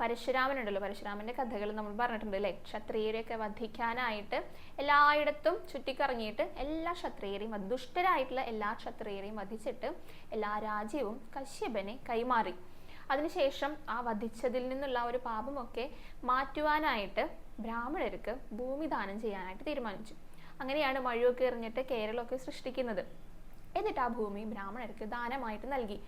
പരശുരാമനുണ്ടല്ലോ. പരശുരാമന്റെ കഥകൾ നമ്മൾ പറഞ്ഞിട്ടുണ്ട് അല്ലേ? ക്ഷത്രിയരെയൊക്കെ വധിക്കാനായിട്ട് എല്ലായിടത്തും ചുറ്റിക്കറങ്ങിയിട്ട് എല്ലാ ക്ഷത്രിയരെയും ദുഷ്ടരായിട്ടുള്ള എല്ലാ ക്ഷത്രിയരെയും വധിച്ചിട്ട് എല്ലാ രാജ്യവും കശ്യപനെ കൈമാറി. അതിനുശേഷം ആ വധിച്ചതിൽ നിന്നുള്ള ഒരു പാപമൊക്കെ മാറ്റുവാനായിട്ട് ബ്രാഹ്മണർക്ക് ഭൂമി ദാനം ചെയ്യാനായിട്ട് തീരുമാനിച്ചു. അങ്ങനെയാണ് മഴയൊക്കെ എറിഞ്ഞിട്ട് കേരളമൊക്കെ സൃഷ്ടിക്കുന്നത്. എന്നിട്ട് ആ ഭൂമി ബ്രാഹ്മണർക്ക് ദാനമായിട്ട് നൽകി.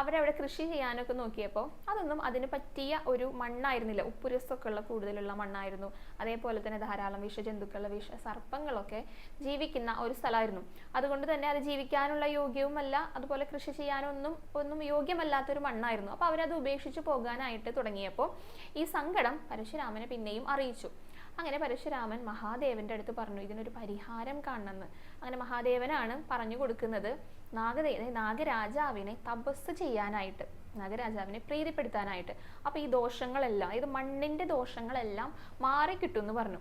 അവരവിടെ കൃഷി ചെയ്യാനൊക്കെ നോക്കിയപ്പോൾ അതൊന്നും അതിന് പറ്റിയ ഒരു മണ്ണായിരുന്നില്ല. ഉപ്പുരസമൊക്കെ ഉള്ള കൂടുതലുള്ള മണ്ണായിരുന്നു. അതേപോലെ തന്നെ ധാരാളം വിഷജന്തുക്കൾ വിഷ സർപ്പങ്ങളൊക്കെ ജീവിക്കുന്ന ഒരു സ്ഥലമായിരുന്നു. അതുകൊണ്ട് തന്നെ അത് ജീവിക്കാനുള്ള യോഗ്യവുമല്ല അതുപോലെ കൃഷി ചെയ്യാനൊന്നും ഒന്നും യോഗ്യമല്ലാത്തൊരു മണ്ണായിരുന്നു. അപ്പോൾ അവരത് ഉപേക്ഷിച്ച് പോകാനായിട്ട് തുടങ്ങിയപ്പോൾ ഈ സങ്കടം പരശുരാമനെ പിന്നെയും അറിയിച്ചു. അങ്ങനെ പരശുരാമൻ മഹാദേവന്റെ അടുത്ത് പറഞ്ഞു ഇതിനൊരു പരിഹാരം കാണണമെന്ന്. അങ്ങനെ മഹാദേവനാണ് പറഞ്ഞു കൊടുക്കുന്നത്. നാഗദേ നാഗരാജാവിനെ തപസ് ചെയ്യാനായിട്ട് നാഗരാജാവിനെ പ്രീതിപ്പെടുത്താനായിട്ട്. അപ്പൊ ഈ ദോഷങ്ങളെല്ലാം ഇത് മണ്ണിന്റെ ദോഷങ്ങളെല്ലാം മാറിക്കിട്ടും എന്ന് പറഞ്ഞു.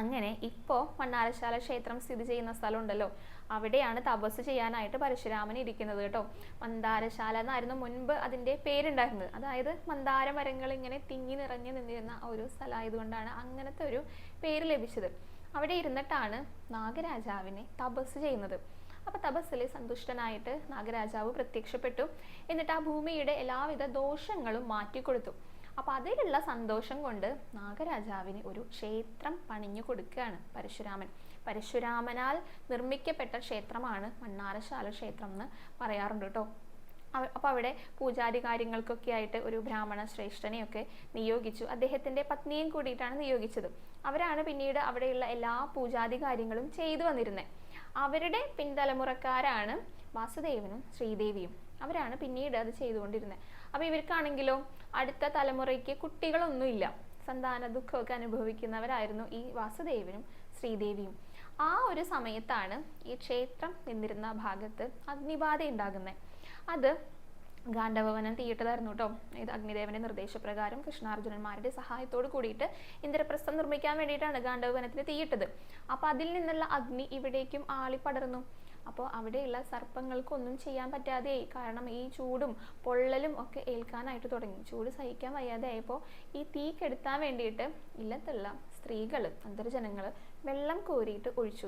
അങ്ങനെ ഇപ്പോ മണ്ണാരശാല ക്ഷേത്രം സ്ഥിതി ചെയ്യുന്ന സ്ഥലമുണ്ടല്ലോ. അവിടെയാണ് തപസ് ചെയ്യാനായിട്ട് പരശുരാമൻ ഇരിക്കുന്നത് കേട്ടോ. മന്ദാരശാല എന്നായിരുന്നു മുൻപ് അതിന്റെ പേരുണ്ടായിരുന്നത്. അതായത് മന്ദാര മരങ്ങൾ ഇങ്ങനെ തിങ്ങി നിറഞ്ഞു നിന്നിരുന്ന ഒരു സ്ഥലമായതുകൊണ്ടാണ് അങ്ങനത്തെ ഒരു പേര് ലഭിച്ചത്. അവിടെ ഇരുന്നിട്ടാണ് നാഗരാജാവിനെ തപസ് ചെയ്യുന്നത്. അപ്പൊ തപസ്സിലെ സന്തുഷ്ടനായിട്ട് നാഗരാജാവ് പ്രത്യക്ഷപ്പെട്ടു. എന്നിട്ട് ആ ഭൂമിയുടെ എല്ലാവിധ ദോഷങ്ങളും മാറ്റിക്കൊടുത്തു. അപ്പൊ അതിലുള്ള സന്തോഷം കൊണ്ട് നാഗരാജാവിന് ഒരു ക്ഷേത്രം പണിഞ്ഞു കൊടുക്കുകയാണ് പരശുരാമൻ. പരശുരാമനാൽ നിർമ്മിക്കപ്പെട്ട ക്ഷേത്രമാണ് മണ്ണാറശാല ക്ഷേത്രം എന്ന് പറയാറുണ്ട് കേട്ടോ. അപ്പോൾ അവിടെ പൂജാരി കാര്യങ്ങൾക്കൊക്കെ ആയിട്ട് ഒരു ബ്രാഹ്മണ ശ്രേഷ്ഠനെയൊക്കെ നിയോഗിച്ചു. അദ്ദേഹത്തിന്റെ പത്നിയും കൂടിയിട്ടാണ് നിയോഗിച്ചത്. അവരാണ് പിന്നീട് അവിടെയുള്ള എല്ലാ പൂജാതി കാര്യങ്ങളും ചെയ്തു വന്നിരുന്നത് അവരുടെ പിൻതലമുറക്കാരാണ് വാസുദേവനും ശ്രീദേവിയും. അവരാണ് പിന്നീട് അത് ചെയ്തുകൊണ്ടിരുന്നത് അപ്പോൾ ഇവർക്കാണെങ്കിലോ അടുത്ത തലമുറയ്ക്ക് കുട്ടികളൊന്നുമില്ല. സന്താന ദുഃഖമൊക്കെ അനുഭവിക്കുന്നവരായിരുന്നു ഈ വാസുദേവനും ശ്രീദേവിയും. ആ ഒരു സമയത്താണ് ഈ ക്ഷേത്രം നിന്നിരുന്ന ഭാഗത്ത് അഗ്നിബാധ ഉണ്ടാകുന്നത് അത് ഗാണ്ഡവവനം തീയിട്ടതായിരുന്നു കേട്ടോ ഇത് അഗ്നിദേവന്റെ നിർദ്ദേശപ്രകാരം കൃഷ്ണാർജുനന്മാരുടെ സഹായത്തോട് കൂടിയിട്ട് ഇന്ദ്രപ്രസ്ഥം നിർമ്മിക്കാൻ വേണ്ടിയിട്ടാണ് ഗാണ്ഡവവനത്തിന് തീയിട്ടത്. അപ്പൊ അതിൽ നിന്നുള്ള അഗ്നി ഇവിടേക്കും ആളിപ്പടർന്നു. അപ്പോൾ അവിടെയുള്ള സർപ്പങ്ങൾക്കൊന്നും ചെയ്യാൻ പറ്റാതെയായി. കാരണം ഈ ചൂടും പൊള്ളലും ഒക്കെ ഏൽക്കാനായിട്ട് തുടങ്ങി. ചൂട് സഹിക്കാൻ വയ്യാതെ ആയപ്പോൾ ഈ തീ കെടുത്താൻ വേണ്ടിയിട്ട് ഇല്ലത്തുള്ള സ്ത്രീകൾ അന്തർജനങ്ങൾ വെള്ളം കോരിയിട്ട് ഒഴിച്ചു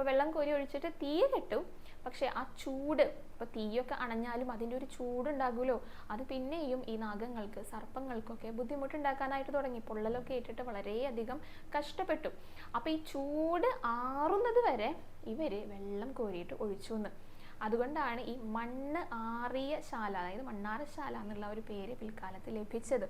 അപ്പോൾ വെള്ളം കോരി ഒഴിച്ചിട്ട് തീ കെട്ടും പക്ഷെ ആ ചൂട് ഇപ്പൊ തീയൊക്കെ അണഞ്ഞാലും അതിന്റെ ഒരു ചൂടുണ്ടാകുമല്ലോ. അത് പിന്നെയും ഈ നാഗങ്ങൾക്ക് സർപ്പങ്ങൾക്കൊക്കെ ബുദ്ധിമുട്ടുണ്ടാക്കാനായിട്ട് തുടങ്ങി. പൊള്ളലൊക്കെ ഏറ്റിട്ട് വളരെയധികം കഷ്ടപ്പെട്ടു. അപ്പോൾ ഈ ചൂട് ആറുന്നത് വരെ ഇവർ വെള്ളം കോരിയിട്ട് ഒഴിച്ചു എന്ന് അതുകൊണ്ടാണ് ഈ മണ്ണ് ആറിയ ശാല അതായത് മണ്ണാറശാല എന്നുള്ള ഒരു പേര് പിൽക്കാലത്ത് ലഭിച്ചത്.